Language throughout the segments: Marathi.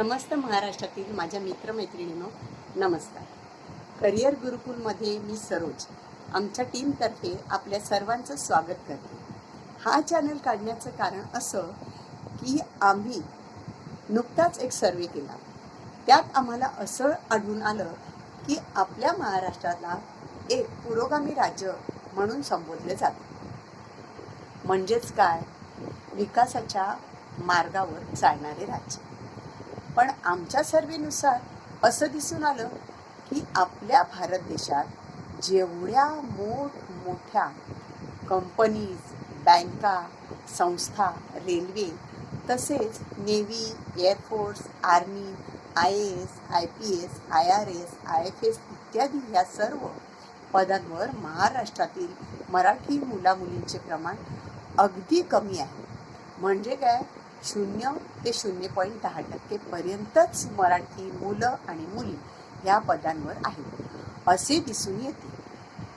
समस्त महाराष्ट्रातील माझ्या मित्रमैत्रिणींनो नमस्कार. करिअर गुरुकुलमध्ये मी सरोज आमच्या टीमतर्फे आपल्या सर्वांचं स्वागत करते. हा चॅनल काढण्याचं कारण असं की आम्ही नुकताच एक सर्वे केला. त्यात आम्हाला असं आढळून आलं की आपल्या महाराष्ट्राला एक पुरोगामी राज्य म्हणून संबोधले जाते. म्हणजेच काय? विकासाच्या मार्गावर चालणारे राज्य. पण आमच्या सर्वेनुसार असं दिसून आलं की आपल्या भारत देशात जेवढ्या मोठमोठ्या कंपनीज बँका संस्था रेल्वे तसेच navy air force army I A S I P S I R S I F S इत्यादी ह्या सर्व पदांवर महाराष्ट्रातील मराठी मुलामुलींचे प्रमाण अगदी कमी आहे. म्हणजे काय? शून्य ते शून्य पॉईंट दहा टक्केपर्यंतच मराठी मुलं आणि मुली या पदांवर आहेत. असे दिसून येते.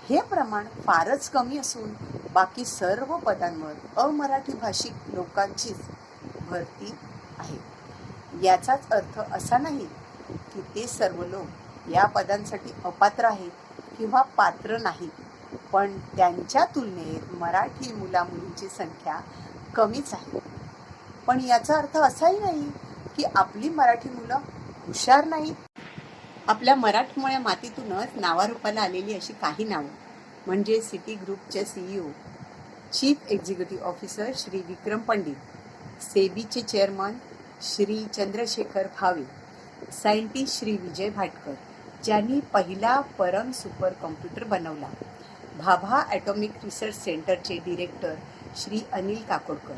हे प्रमाण फारच कमी असून बाकी सर्व पदांवर अमराठी भाषिक लोकांचीच भरती आहे. याचाच अर्थ असा नाही की ते सर्व लोक या पदांसाठी अपात्र आहेत किंवा पात्र नाहीत पण त्यांच्या तुलनेत मराठी मुलामुलींची संख्या कमीच आहे. पण याचा अर्थ असाही नाही की आपली मराठी मुलं हुशार नाही. आपल्या मराठमोळ्या मातीतूनच नावारूपाला आलेली अशी काही नावं म्हणजे सिटी ग्रुपचे CEO chief executive officer Shri Vikram Pandit सेबीचे chairman Shri Chandrashekhar Bhave scientist Shri Vijay Bhatkar ज्यांनी पहिला परम सुपर कॉम्प्युटर बनवला. भाभा ॲटॉमिक रिसर्च सेंटरचे director Shri Anil Kakodkar.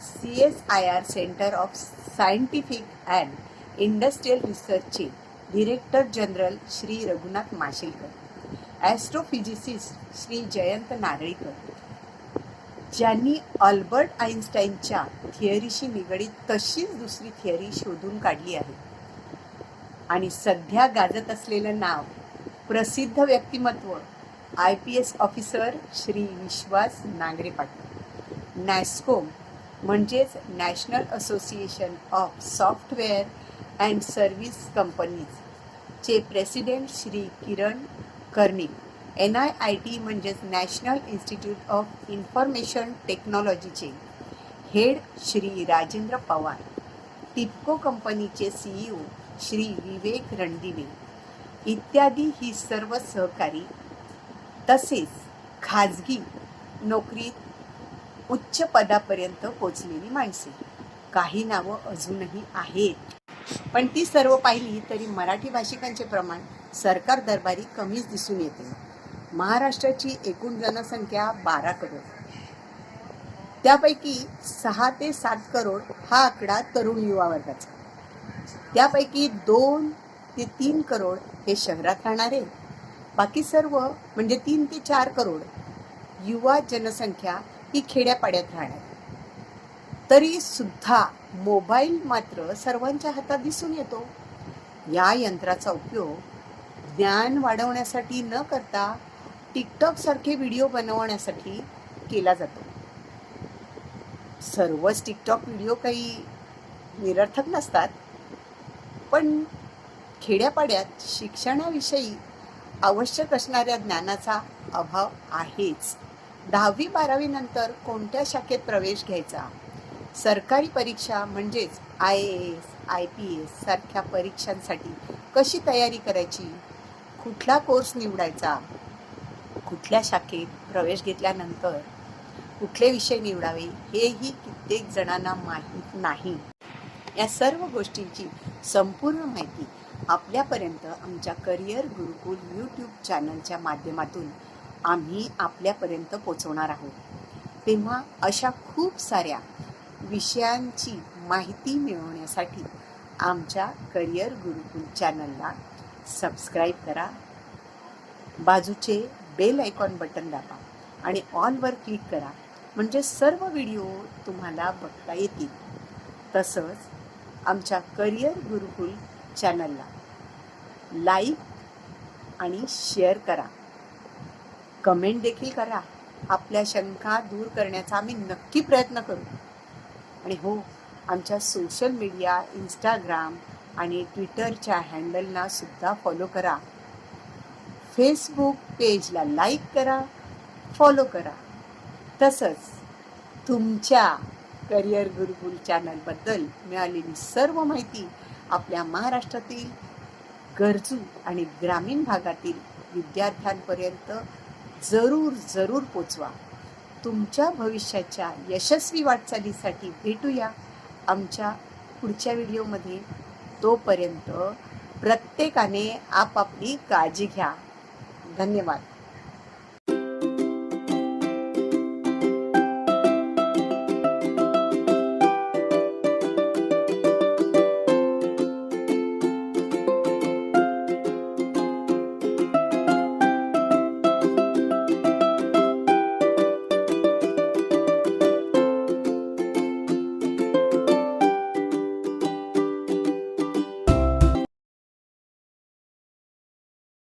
C S I R centre of scientific and industrial रिसर्चचे director general Shri Raghunath Mashelkar astrophysicist Shri Jayant Narlikar ज्यांनी अल्बर्ट आईन्स्टाईनच्या थिअरीशी निगडीत तशीच दुसरी थिअरी शोधून काढली आहे. आणि सध्या गाजत असलेलं नाव प्रसिद्ध व्यक्तिमत्व I P S officer Shri Vishwas Nangare Patil NASSCOM म्हणजेच national association of software and service companies चे president Shri Kiran Karnik. N I I T म्हणजेच नॅशनल इन्स्टिट्यूट ऑफ इन्फॉर्मेशन टेक्नॉलॉजीचे हेड श्री राजेंद्र पवार. टिपको कंपनीचे सीईओ श्री विवेक रणदिवे. इत्यादी ही सर्व सहकारी तसेच खाजगी नोकरीत उच्च पदापर्यंत पोचलेली माणसे. काही नावं अजूनही आहेत. पण ती सर्व पाहिली तरी मराठी भाषिकांचे प्रमाण सरकार दरबारी कमीच दिसून येते. महाराष्ट्राची एकूण जनसंख्या बारा करोड. त्यापैकी सहा ते सात करोड हा आकडा तरुण युवा वर्गाचा. त्यापैकी दोन ते तीन करोड हे शहरात राहणारे. बाकी सर्व म्हणजे तीन ते चार करोड युवा जनसंख्या ही खेड्यापाड्यात राहणार. तरी सुद्धा मोबाईल मात्र सर्वांच्या हातात दिसून येतो. या यंत्राचा उपयोग ज्ञान वाढवण्यासाठी न करता टिकटॉक सारखे व्हिडिओ बनवण्यासाठी केला जातो. सर्वच टिकटॉक व्हिडिओ काही निरर्थक नसतात पण खेड्यापाड्यात शिक्षणाविषयी आवश्यक असणाऱ्या ज्ञानाचा अभाव आहेच. दहावी बारावी नंतर कोणत्या शाखेत प्रवेश घ्यायचा? सरकारी परीक्षा म्हणजेच I A S I P S सारख्या परीक्षांसाठी कशी तयारी करायची? कुठला कोर्स निवडायचा? कुठल्या शाखेत प्रवेश घेतल्यानंतर कुठले विषय निवडावे? हेही कित्येक जणांना माहीत नाही. या सर्व गोष्टींची संपूर्ण माहिती आपल्यापर्यंत आमच्या करिअर गुरुकुल यूट्यूब चॅनलच्या माध्यमातून आम्ही आपल्यापर्यंत पोचवणार आहोत. तेव्हा अशा खूप साऱ्या विषयांची माहिती मिळवण्यासाठी आमच्या करिअर गुरुकुल चॅनलला सबस्क्राईब करा. बाजूचे बेल आयकॉन बटन दाबा आणि ऑलवर क्लिक करा. म्हणजे सर्व व्हिडिओ तुम्हाला बघता येतील. तसंच आमच्या करिअर गुरुकुल चॅनलला लाईक आणि शेअर करा. कमेंट देखील करा. आपल्या शंका दूर करण्याचा आम्ही नक्की प्रयत्न करू. आणि हो आमच्या सोशल मीडिया इंस्टाग्राम आणि ट्विटरच्या हँडलना सुद्धा फॉलो करा. फेसबुक पेजला लाईक करा फॉलो करा. तसंच तुमच्या करिअर गुरुकुल चॅनलबद्दल मिळालेली सर्व माहिती आपल्या महाराष्ट्रातील गरजू आणि ग्रामीण भागातील विद्यार्थ्यांपर्यंत जरूर जरूर पोचवा. तुमच्या भविष्याच्या यशस्वी वाटचालीसाठी भेटूया. आमच्या पुढच्या व्हिडिओमध्ये. तोपर्यंत प्रत्येकाने आपापली काळजी घ्या. धन्यवाद.